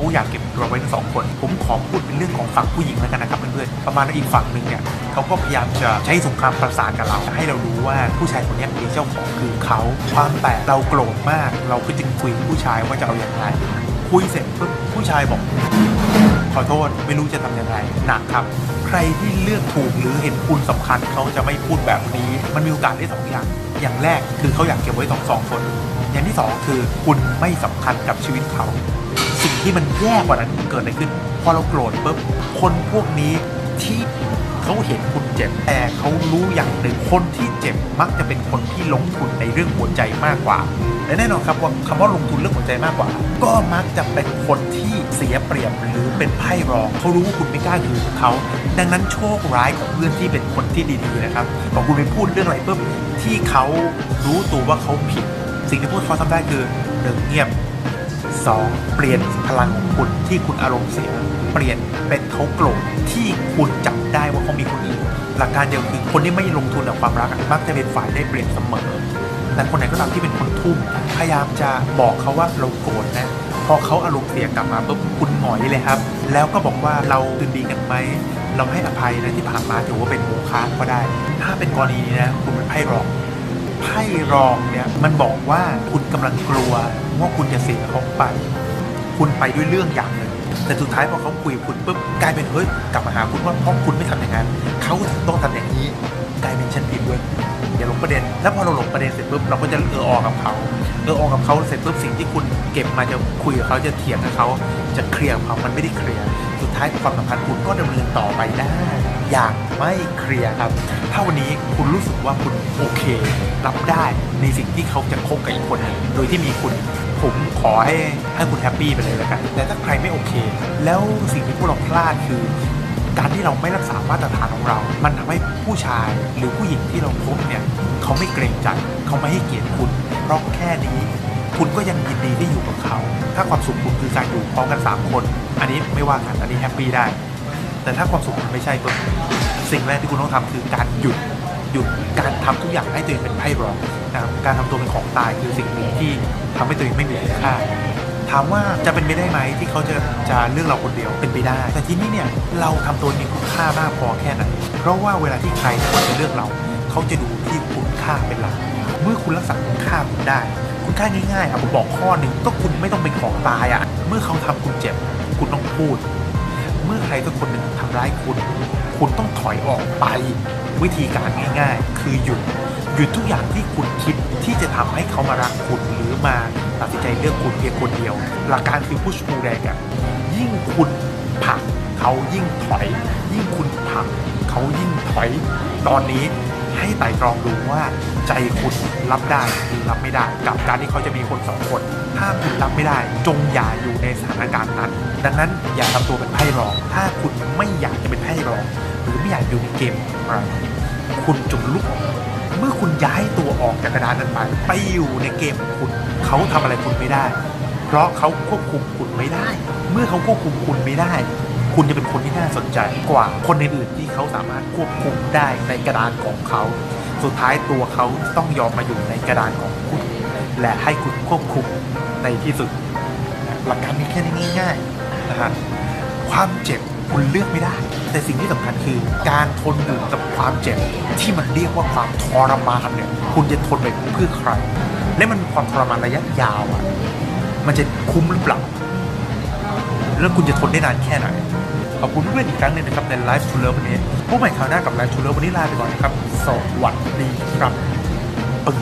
เขาอยากเก็บตัวไว้ทั้งสองคน ผมขอพูดเป็นเรื่องของฝั่งผู้หญิงแล้วกันนะครับเพื่อนๆประมาณอีกฝั่งหนึ่งเนี่ยเขาก็พยายามจะใช้สงครามประสานกับเราให้เรารู้ว่าผู้ชายคนนี้มีเจ้าของคือเขาความแตกเราโกรธมาก เราก็จึงคุยกับผู้ชายว่าจะเอาอย่างไรคุยเสร็จปุ๊บผู้ชายบอก ขอโทษไม่รู้จะทำยังไงหนักครับ ใครที่เลือกถูกหรือเห็นคุณสำคัญเขาจะไม่พูดแบบนี้ มันมีโอกาสได้สองอย่าง อย่างแรกคือเขาอยากเก็บไว้สองสองคน อย่างที่สองคือคุณไม่สำคัญกับชีวิตเขา ที่มันแย่กว่านั้นเกิดอะไรขึ้น พอเราโกรธปุ๊บคนพวกนี้ที่เขาเห็นคุณเจ็บแต่เขารู้อย่างหนึ่งคนที่เจ็บมักจะเป็นคนที่ลงทุนในเรื่องหัวใจมากกว่าและแน่นอนครับว่าคำว่าลงทุนเรื่องหัวใจมากกว่า ก็มักจะเป็นคนที่เสียเปรียบหรือเป็นไพ่รองเขารู้ว่าคุณไม่กล้าอยู่กับเขา ดังนั้นโชคร้ายของเพื่อนที่เป็นคนที่ดีๆนะครับพอคุณไปพูดเรื่องอะไรปุ๊บที่เขารู้ตัวว่าเขาผิด สิ่งที่พวกเขาทำได้คือหนึ่งเงียบ สองเปลี่ยนพลังของคุณที่คุณอารมณ์เสีย เปลี่ยนเป็นเขาโกรธที่คุณจับได้ว่าเขามีคนอื่นหลักการเดียวคือคนที่ไม่ลงทุนกับความรักมักจะเป็นฝ่ายได้เปรียบเสมอ แต่คนไหนก็ตามที่เป็นคนทุ่มพยายามจะบอกเขาว่าเราโกรธนะพอเขาอารมณ์เสียกลับมาปุ๊บคุณหงอยเลยครับ แล้วก็บอกว่าเราคืนดีกันไหมเราให้อภัยนะที่ผ่านมาถือว่าเป็นโมฆะก็ได้ ถ้าเป็นกรณีนี้นะคุณเป็นไพ่รอง ไพ่รองเนี่ยมันบอกว่าคุณกำลังกลัวว่าคุณจะเสียเขาไป คุณไปด้วยเรื่องอย่างหนึ่งแต่สุดท้ายพอเขาคุยกับคุณปุ๊บกลายเป็นเฮ้ยกลับมาหาคุณว่าเพราะคุณไม่ทำอย่างนั้นเขาถึงต้องทำอย่างนี้กลายเป็นฉันผิดด้วยอย่าหลงประเด็น แล้วพอเราหลงประเด็นเสร็จปุ๊บเราก็จะเออออกับเขาเออออกับเขาเสร็จปุ๊บสิ่งที่คุณเก็บมาจะคุยกับเขาจะเถียงกับเขาจะเคลียร์กับเขามันไม่ได้เคลียร์ สุดท้ายความสัมพันธ์คุณก็ดำเนินต่อไปได้ อย่างไม่เคลียร์ครับ ถ้าวันนี้คุณรู้สึกว่าคุณโอเค รับได้ในสิ่งที่เขาจะคบกับอีกคนนึงโดยที่มีคุณผมขอให้ให้คุณแฮปปี้ไปเลยแล้วกัน แต่ถ้าใครไม่โอเค แล้วสิ่งที่พวกเราพลาดคือ การที่เราไม่รักษามาตรฐานของเรา มันทำให้ผู้ชายหรือผู้หญิงที่เราคบเนี่ย เขาไม่เกรงใจเขาไม่ให้เกียรติคุณ เพราะแค่นี้ คุณก็ยังยินดีที่อยู่กับเขา ถ้าความสุขคุณคือการอยู่พร้อมกันสามคน อันนี้ไม่ว่ากันอันนี้แฮปปี้ได้ แต่ถ้าความสุขมันไม่ใช่ปุ๊บสิ่งแรกที่คุณต้องทำคือการหยุดหยุดการทำทุกอย่างให้ตัวเองเป็นไพ่รองนะครับการทำตัวเป็นของตายคือสิ่งหนึ่งที่ทำให้ตัวเองไม่มีคุณค่าถามว่าจะเป็นไปได้ไหมที่เขาจะจะเลือกเราคนเดียวเป็นไปได้ แต่ที่นี่เนี่ยเราทำตัวมีคุณค่ามากพอแค่ไหนเพราะว่าเวลาที่ใครจะเลือกเรา เขาจะดูที่คุณค่าเป็นหลักเมื่อคุณรักษาคุณค่าคุณได้ คุณค่าง่ายๆอะผมบอกข้อหนึ่งก็คุณไม่ต้องเป็นของตายอะ เมื่อเขาทำคุณเจ็บ คุณต้องพูด เมื่อใครสักคนหนึ่งทำร้ายคุณ คุณต้องถอยออกไป วิธีการง่าย ๆ คือหยุดหยุดทุกอย่างที่คุณคิดที่จะทำให้เขามารักคุณหรือมาตัดสินใจเลือกคุณเพียงคนเดียว หลักการคือ push pull แรงอะยิ่งคุณผักเขายิ่งถอย ยิ่งคุณผักเขายิ่งถอยตอนนี้ ให้ไต่ตรองดูว่าใจคุณรับได้หรือรับไม่ได้ กับการที่เขาจะมีคนสองคน ถ้าคุณรับไม่ได้ จงอย่าอยู่ในสถานการณ์นั้น ดังนั้นอย่าทำตัวเป็นไพ่รอง ถ้าคุณไม่อยากจะเป็นไพ่รอง หรือไม่อยากอยู่ในเกมอะไรคุณจงลุกออกเมื่อคุณย้ายตัวออกจากกระดานนั้นไปไปอยู่ในเกมของคุณ เขาทำอะไรคุณไม่ได้ เพราะเขาควบคุมคุณไม่ได้ เมื่อเขาควบคุมคุณไม่ได้ คุณจะเป็นคนที่น่าสนใจกว่าคนอื่นๆที่เขาสามารถควบคุมได้ในกระดานของเขา สุดท้ายตัวเขาต้องยอมมาอยู่ในกระดานของคุณ และให้คุณควบคุมในที่สุด หลักการมีแค่นี้ง่ายๆนะฮะความเจ็บคุณเลือกไม่ได้ แต่สิ่งที่สำคัญคือ การทนอยู่กับความเจ็บที่มันเรียกว่าความทรมานเนี่ยคุณจะทนไปเพื่อใคร และมันความทรมานระยะยาวอะมันจะคุ้มหรือเปล่า แล้วคุณจะทนได้นานแค่ไหน ขอบคุณเพื่อนๆอีกครั้งหนึงนะครับในไลฟ์ทูเลอร์วันนี้พบใหม่คราวหน้ากับไลฟ์ทูเลอร์วันนี้ลาไปก่อนนะครับสวัสดีครับปึ้ง